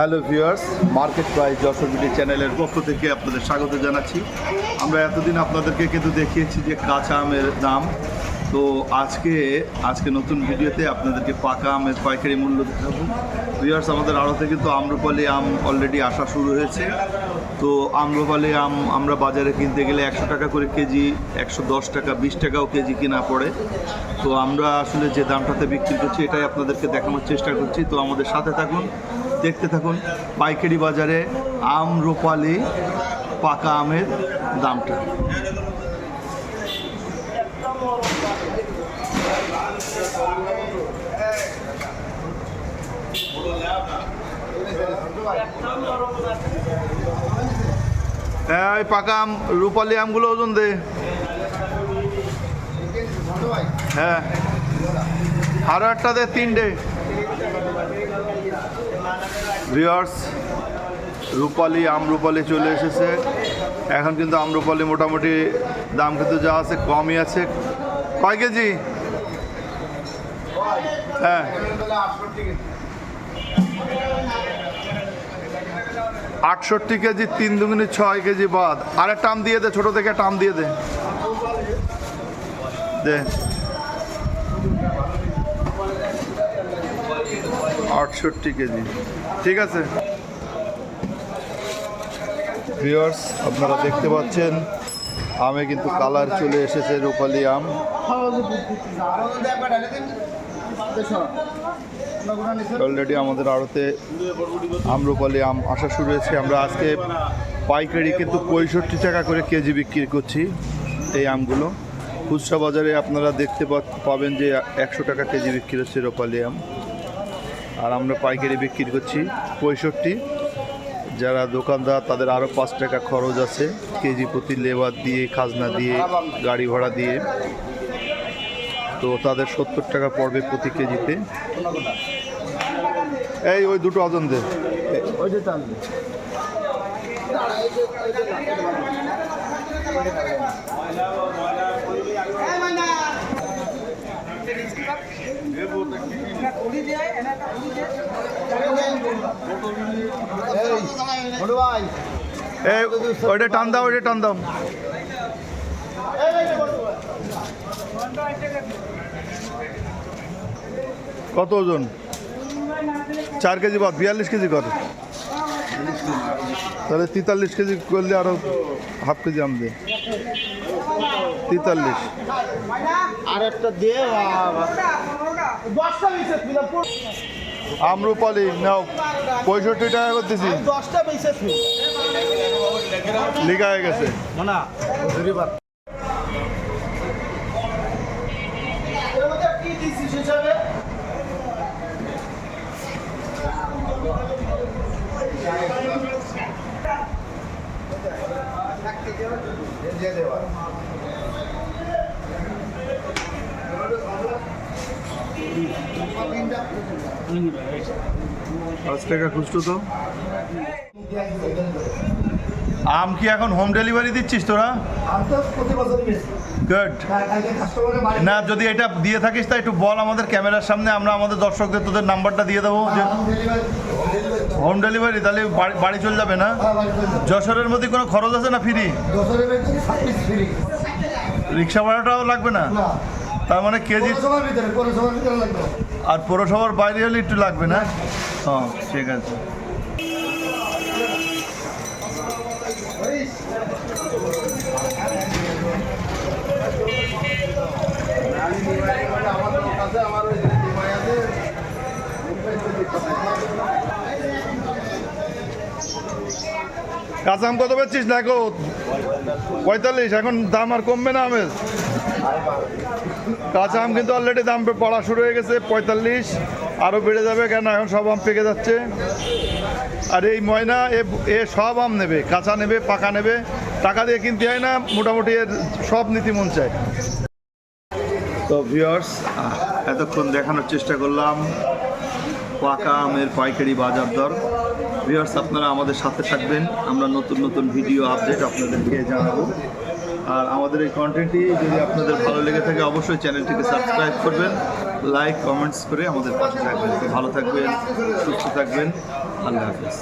Hello viewers, market price Jashore BD চ্যানেলের পক্ষ থেকে আপনাদের স্বাগত জানাচ্ছি। আমরা এতদিন আপনাদেরকে কিন্তু দেখিয়েছি যে কাঁচা আমের দাম। তো আজকে আজকে নতুন ভিডিওতে আপনাদেরকে পাকা আমের পাইকারি মূল্য দেখাবো। ভিউয়ার্স, আমাদের আড়তে কিন্তু আম্রপালি আম অলরেডি আসা শুরু হয়েছে। তো আম্রপালি আম আমরা বাজারে কিনতে গেলে একশো টাকা করে কেজি, একশো দশ টাকা, বিশ টাকাও কেজি কিনা পড়ে। তো আমরা আসলে যে দামটাতে বিক্রি করছি, এটাই আপনাদেরকে দেখানোর চেষ্টা করছি। তো আমাদের সাথে থাকুন। দেখতে থাকুন, পাইকারি বাজারে আম, রোপালি, পাকা আমের দামটা। হ্যাঁ ওই পাকা আম, রূপালি আমগুলো ওজন দে। হ্যাঁ। আরও একটা দে, তিনটে। ভিওর্স রূপালি, আমরুপালি চলে এসেছে। এখন কিন্তু আমরুপালি মোটামুটি দাম কিন্তু যা আছে কমই আছে। কয় কেজি? হ্যাঁ। আটষট্টি কেজি, তিন দুগুনি ছয় কেজি বাদ। আরে টাম দিয়ে দে, ছোট থেকে টাম দিয়ে দে। দে। আটষট্টি কেজি। ঠিক আছে? ভিউয়ার্স আপনারা দেখতে পাচ্ছেন, আমে কিন্তু কালার চলে এসেছে রূপালি আম। অলরেডি আমাদের আড়তে আম আমরুপালি আম আসা শুরু হয়েছে। আমরা আজকে পাইকারি কিন্তু পঁয়ষট্টি টাকা করে কেজি বিক্রি করছি এই আমগুলো। খুচরা বাজারে আপনারা দেখতে পাবেন যে একশো টাকা কেজি বিক্রি হচ্ছে রূপালি আম। আর আমরা পাইকারি বিক্রি করছি পঁয়ষট্টি। যারা দোকানদার, তাদের আরও পাঁচ টাকা খরচ আছে। কেজি প্রতি লেবার দিয়ে, খাজনা দিয়ে, গাড়ি ভাড়া দিয়ে। তো তাদের সত্তর টাকা পড়বে প্রতি কেজিতে। এই ওই দুটো ওজন দে। ওইটা টান দাও ওইটা টান দাও কত ওজন চার কেজি বাদ বিয়াল্লিশ কেজি কর তাহলে তেতাল্লিশ কেজি করলে আরও হাফ কেজি আম দে। তেতাল্লিশ। আর একটা দিয়ে দশটা মিশে আমরুপালি নাও পঁয়ষট্টি টাকা করতেছি। দশটা লিখা হয়ে গেছে। না হিসাবে পাঁচ টাকা খুচরো তো। আম কি এখন হোম ডেলিভারি দিচ্ছিস তোরা? গুড না যদি এটা দিয়ে থাকিস তা একটু বল আমাদের ক্যামেরার সামনে আমরা আমাদের দর্শকদের তোদের নাম্বারটা দিয়ে দেবো। যে হোম ডেলিভারি তাহলে বাড়ি- বাড়ি চলে যাবে না? যশোরের মধ্যে কোনো খরচ আছে না ফ্রি রিক্সা ভাড়াটাও লাগবে না। তার মানে কেজি আর পৌরসভার বাইরে হলে একটু লাগবে না? হ্যাঁ ঠিক আছে। কাঁচা আম কত পাচ্ছিস না পঁয়তাল্লিশ এখন দাম আর কমবে না আমের কাঁচা আম কিন্তু অলরেডি দাম পড়া শুরু হয়ে গেছে, পঁয়তাল্লিশ। আরও বেড়ে যাবে কেন? এখন সব আম পেকে যাচ্ছে। আর এই ময়না, এ সব আম নেবে, কাঁচা নেবে, পাকা নেবে। টাকা দিয়ে কিনতে হয় না, মোটামুটি এর সব নীতি মন চায়। তো ভিওর্স এতক্ষণ দেখানোর চেষ্টা করলাম পাকা আমের পাইকারি বাজার দর। ভিওর্স আপনারা আমাদের সাথে থাকবেন। আমরা নতুন নতুন ভিডিও আপডেট আপনাদেরকে জানাব। আর আমাদের এই কন্টেন্টটি যদি আপনাদের ভালো লেগে থাকে, অবশ্যই চ্যানেলটিকে সাবস্ক্রাইব করবেন লাইক কমেন্টস করে আমাদের পাশে থাকবেন। ভালো থাকবেন, সুস্থ থাকবেন। আল্লাহ হাফিজ।